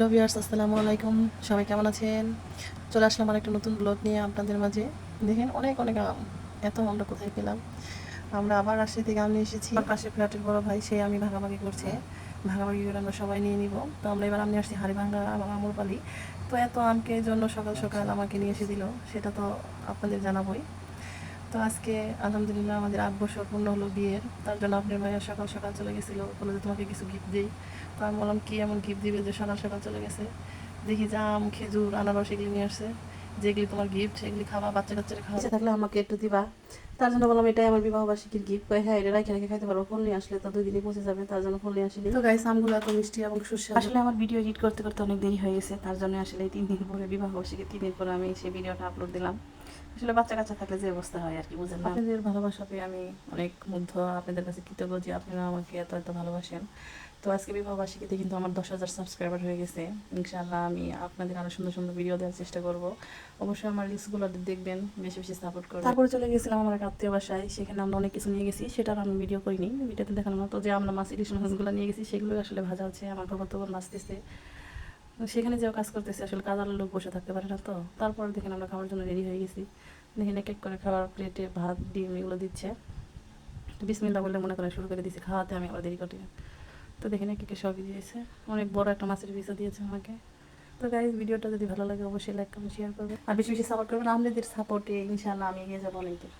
Hello viewers আসসালামু আলাইকুম। সবাই কেমন আছেন? চলে আসলাম আর একটা নতুন ব্লগ নিয়ে আপনাদের মাঝে। দেখেন, অনেক অনেক আম। এত আমরা কোথায় পেলাম? আমরা আবার রাজশাহী থেকে আম নিয়ে এসেছি। আমার পাশে ফ্ল্যাটের বড় ভাই, সে আমি ভাগাভাগি করছে। ভাগাভাগি করে আমরা সবাই নিয়ে নিব। তো আমরা এবার আম আসছি হাড়িভাঙ্গা এবং আমরপালি তো এত আমকে জন্য সকাল সকাল আমাকে নিয়ে এসে দিল। সেটা তো আপনাদের জানাবোই। তো আজকে আলহামদুলিল্লাহ আমাদের আট বছর পূর্ণ হলো বিয়ের। তার জন্য আপনার ভাইয়া সকাল সকাল চলে গেছিল। বলে যে তোমাকে কিছু গিফট দিই। তো আমি বললাম কি এমন গিফট দিবে যে সকাল সকাল চলে গেছে? দেখি যে আম খেজুর আনারস এগুলি নিয়ে আসছে। যেগুলি তোমার গিফট সেগুলি খাওয়া বাচ্চা কাচ্চারা খাওয়া। থাকলে আমাকে একটু দিবা। তার জন্য বললাম এটাই আমার বিবাহ বার্ষিকীর গিফট কয়ে হ্যাঁ এটা রেখে রেখে খাইতে পারব। ফোন নিয়ে আসলে তো দুই দিনে পৌঁছে যাবে। তার জন্য ফোন নিয়ে আসিনি। তো গাইস আমগুলো এত মিষ্টি এবং সুস্বাদু। আসলে আমার ভিডিও এডিট করতে করতে অনেক দেরি হয়ে গেছে। তার জন্য আসলে এই তিন দিন পরে বিবাহ বার্ষিকী তিন দিন পরে আমি সেই ভিডিওটা আপলোড দিলাম। আসলে বাচ্চা কাচ্চা থাকলে যে অবস্থা হয় আর কি বুঝেন আপনাদের ভালোবাসা পেয়ে আমি অনেক মুগ্ধ আপনাদের কাছে কৃতজ্ঞ যে আপনারা আমাকে এত এত ভালোবাসেন। তো আজকে কিন্তু আমার দশ হাজার সাবস্ক্রাইবার হয়ে গেছে। ইনশাআল্লাহ আমি আপনাদের আরও সুন্দর সুন্দর ভিডিও দেওয়ার চেষ্টা করব। অবশ্যই আমার রিলসগুলো দেখবেন বেশি বেশি সাপোর্ট করবেন। তারপরে চলে গেছিলাম আমার এক আত্মীয় বাসায় সেখানে আমরা অনেক কিছু নিয়ে গেছি সেটার আমি ভিডিও করিনি। ভিডিওতে দেখানো না তো যে আমরা মাছ ইলিশ মাছগুলো নিয়ে গেছি সেগুলো আসলে ভাজা হচ্ছে আমার বাবা তো নাচতেছে তো সেখানে যেও কাজ করতেছে, আসলে কাজ লোক বসে থাকতে পারে না তো। তারপর দেখেন আমরা খাওয়ার জন্য রেডি হয়ে গেছি। দেখেন এক এক করে খাবার প্লেটে ভাত, ডিম এগুলো দিচ্ছে। বিসমিল্লা বলে মনে করে শুরু করে দিয়েছি, খাওয়াতে আমি আবার দেরি করি। তো দেখেন এক একে সবই দিয়েছে। অনেক বড় একটা মাছের পিসও দিয়েছে আমাকে। তো গাইজ ভিডিওটা যদি ভালো লাগে অবশ্যই লাইক কমেন্ট শেয়ার করবে আর বেশি বেশি সাপোর্ট করবেন। আপনাদের সাপোর্টে ইনশাআল্লাহ আমি এগিয়ে যাব অনেক দূর